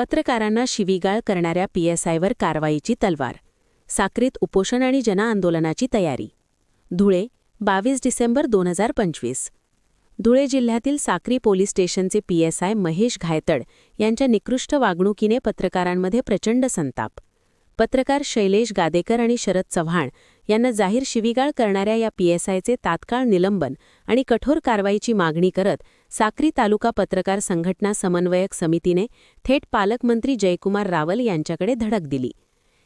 पत्रकारांना शिवीगाळ करणाऱ्या पीएसआयवर कारवाईची तलवार साक्रीत उपोषण आणि जनआंदोलनाची तयारी. धुळे बावीस डिसेंबर दोन हजार पंचवीस. धुळे जिल्ह्यातील साक्री पोलीस स्टेशनचे पीएसआय महेश घायतड यांच्या निकृष्ट वागणुकीने पत्रकारांमध्ये प्रचंड संताप. पत्रकार शैलेश गादेकर आणि शरद चव्हाण यांना जाहीर शिवीगाळ करणाऱ्या या पीएसआयचे तात्काळ निलंबन आणि कठोर कारवाईची मागणी करत साक्री तालुका पत्रकार संघटना समन्वयक समितीने थेट पालकमंत्री जयकुमार रावल यांच्याकडे धडक दिली.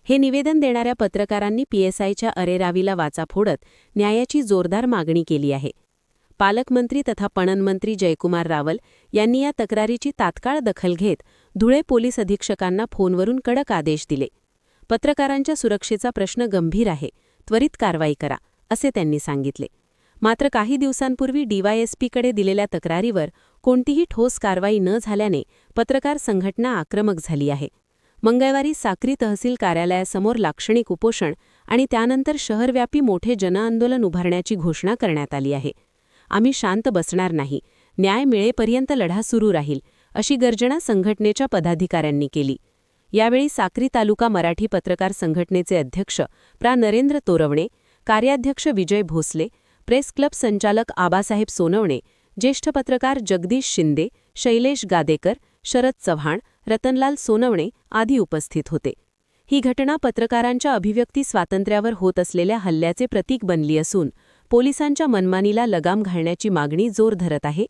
हे निवेदन देणाऱ्या पत्रकारांनी पीएसआयच्या अरेरावीला वाचा फोडत न्यायाची जोरदार मागणी केली आहे. पालकमंत्री तथा पणनमंत्री जयकुमार रावल यांनी या तक्रारीची तात्काळ दखल घेत धुळे पोलीस अधीक्षकांना फोनवरून कडक आदेश दिले. पत्रकारांच्या सुरक्षेचा प्रश्न गंभीर आहे त्वरित कारवाई करा असे त्यांनी सांगितले. मात्र काही दिवसांपूर्वी डीवायएसपीकडे दिलेल्या तक्रारीवर कोणतीही ठोस कारवाई न झाल्याने पत्रकार संघटना आक्रमक झाली आहे. मंगळवारी साक्री तहसील कार्यालयासमोर लाक्षणिक उपोषण आणि त्यानंतर शहरव्यापी मोठे जनआंदोलन उभारण्याची घोषणा करण्यात आली आहे. आम्ही शांत बसणार नाही न्याय मिळेपर्यंत लढा सुरू राहील अशी गर्जना संघटनेच्या पदाधिकाऱ्यांनी केली. यावेळी साक्री तालुका मराठी पत्रकार संघटनेचे अध्यक्ष प्रा. नरेंद्र तोरवणे कार्याध्यक्ष विजय भोसले प्रेस क्लब संचालक आबासाहेब सोनवणे ज्येष्ठ पत्रकार जगदीश शिंदे शैलेश गादेकर शरद चव्हाण रतनलाल सोनवणे आदी उपस्थित होते. ही घटना पत्रकारांच्या अभिव्यक्ती स्वातंत्र्यावर होत असलेल्या हल्ल्याचे प्रतीक बनली असून पोलिसांच्या मनमानीला लगाम घालण्याची मागणी जोर धरत आहे.